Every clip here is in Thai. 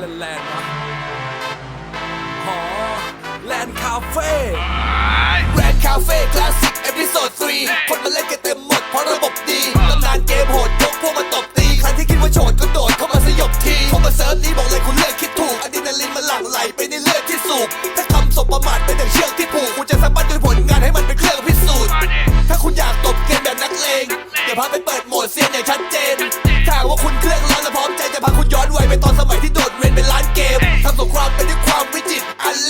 แลนด์แลนด์วะหอแลนด์คาเฟ่แรนคาเฟ่คลาสสิกเอพิโซด3คนมาเล่นกันเต็มหมดเพราะระบบดีตำนานเกมโหดยกพวกมาตบตี ใครที่คิดว่าโฉดก็โดดเข้ามาสยบทีเข้ามาเซิร์ฟนี้บอกเลยคุณเลือกคิดถูกอะดรีนาลีนมันหลั่งไหลไปในเลือดที่สูบถ้าคำสบประมาทเป็นดังเชือกที่ผูกคุณจะสะบัดด้วยผลงานให้มันเป็นเครื่องพิสูจน์ถ้าคุณอยากตบเกมแบบนักเลงเดี๋ยวพาไปเปิดโหมดเซียนอย่างชัดเจนถ้าหากว่าคุณเครื่องร้อนและพร้อมใจจะพาคุณย้อนวัยไปตอนส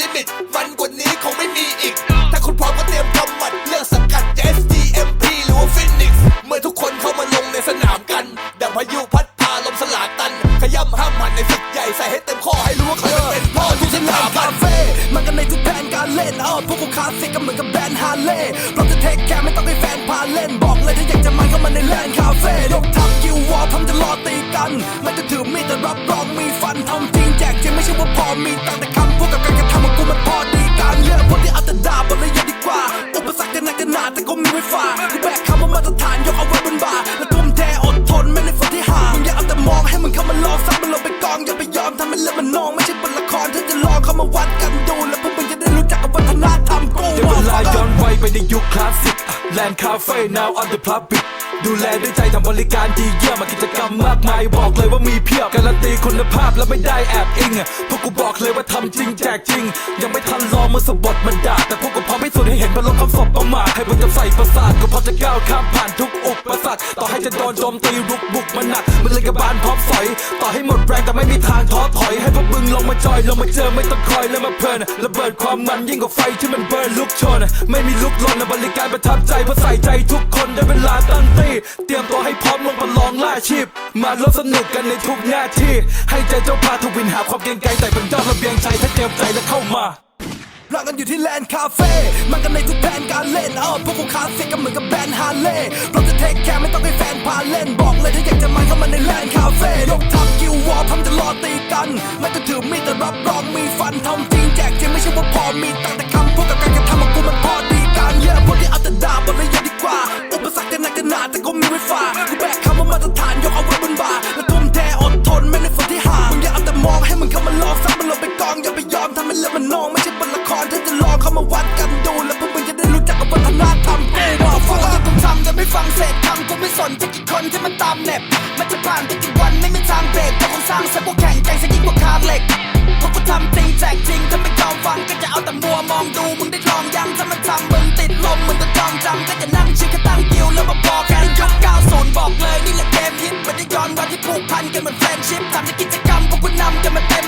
ลิมิต มันกว่านี้คงไม่มีอีก ถ้าคุณพร้อมก็เตรียมกำหมัดเลือกสังกัด SDMP หรือว่า Phoenix เมื่อทุกคนเข้ามาลงในสนามกัน ดังพายุพัดพาลมสลากตัน ขย้ำห้ามหันในศึกใหญ่ใส่ให้เต็มข้อให้รู้ว่าเขาเป็นพ่อทุกสถาบันเฟ่มันกันในทุกแผนการเล่นเออพวกกูคลาสสิกก็เหมือนกับแบรนด์ฮาร์เลย์เราจะเทคแคร์ไม่ต้องให้แฟนพาเล่นบอกเลยถ้าอยากจะมันก็มาในแลนด์คาเฟ่ยกทัพกิววอลพร้อมจะรอตีกันไม่ต้องถือมีดแต่รับรองมีฟันทำจริงแจกจริงไม่ใช่ว่าพอมีตังแต่ ในยุคคลาสสิกแลนด์คาเฟ่ now on the public ดูแลด้วยใจทำบริการดีเยี่ยมกิจกรรมมากมายบอกเลยว่ามีเพียบ การันตีคุณภาพและไม่ได้แอบอิงพวกกูบอกเลยว่าทำจริงแจกจริง ยังไม่ทันรอมือสบดมันด่าแต่พวกกูพร้อมให้สุดให้เห็นบนลงคำสบประมาทให้มันจะใส่ประสาทก็พอจะก้าวข้ามผ่านทุก จะโดนโจมตีรุกบุกมันหนักมันเลยกระบาลพร้อมสอย ต่อให้หมดแรงแต่ไม่มีทางท้อถอย ให้พวกมึงลงมาจอยลงมาเจอไม่ต้องคอยแล้วมาเพลินระเบิดความมันยิ่งกว่าไฟที่มันเบิร์นลุกชน ไม่มีลุกลนบริการประทับใจเพราะใส่ใจทุกคนได้เวลาตั้งตีเตรียมตัวให้พร้อมลงประลองล่าชีพ มาร่วมสนุกกันในทุกหน้าที่ ให้ใจเจ้าพาทุกวินหาความเกรงใจแต่เป็นยอดระเบียงใจถ้าเตรียมใจแล้วเข้ามารักกันอยู่ที่แลนด์คาเฟ่มันกันในทุกแผนการเล่นเออพวกกูคาสสิกก็เฐานยกเอาไว้ กันเหมือนแฟนชิพทำในกิจกรรมพวกกูนำกันมาเต็ม